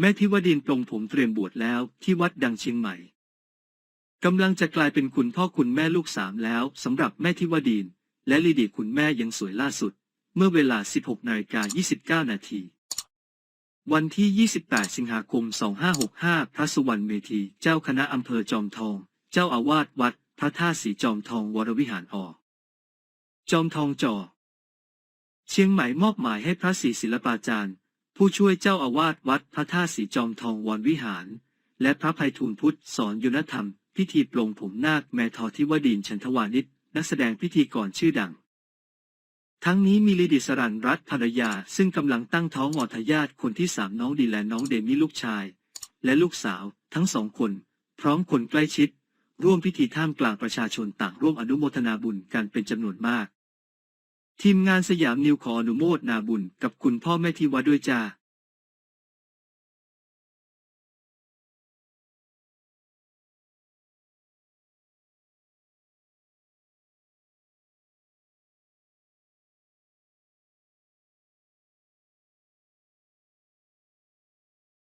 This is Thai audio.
แม่ทิวดินปลงผมเตรียมบวชแล้วที่วัดดังเชียงใหม่กำลังจะกลายเป็นคุณพ่อคุณแม่ลูกสามแล้วสำหรับแม่ทิวดินและลีดีคุณแม่ยังสวยล่าสุด เมื่อเวลา 16นาฬิกา29 นาที วันที่ 28 สิงหาคม 2565 พระสุวรรณเมธี เจ้าคณะอำเภอจอมทอง เจ้าอาวาสวัด พระธาตุสีจอมทองวรวิหารออจอมทองจอ เชียงใหม่มอบหมายให้พระศรีศิลปาจารย์ ผู้ช่วยเจ้าอาวาสวัดพระธาตุสีจอมทองวรวิหาร และพระภัยทูลพุทธสอนยุนธรรม พิธีปลงผมนาคแมทอทิวดินชันทวานิชนักแสดงพิธีกรชื่อดัง ทั้งนี้มีลิดิสรันรัตภรรยา ซึ่งกำลังตั้งท้องอทยาตคนที่สามน้องดีและน้องเดมี่ลูกชาย และลูกสาว ทั้งสองคน พร้อมคนใกล้ชิด ร่วมพิธีท่ามกลางประชาชนต่างร่วมอนุโมทนาบุญกันเป็นจำนวนมาก ทีมงานสยามนิวขออนุโมทนาบุญกับคุณพ่อแม่ที่วัดด้วยจ้า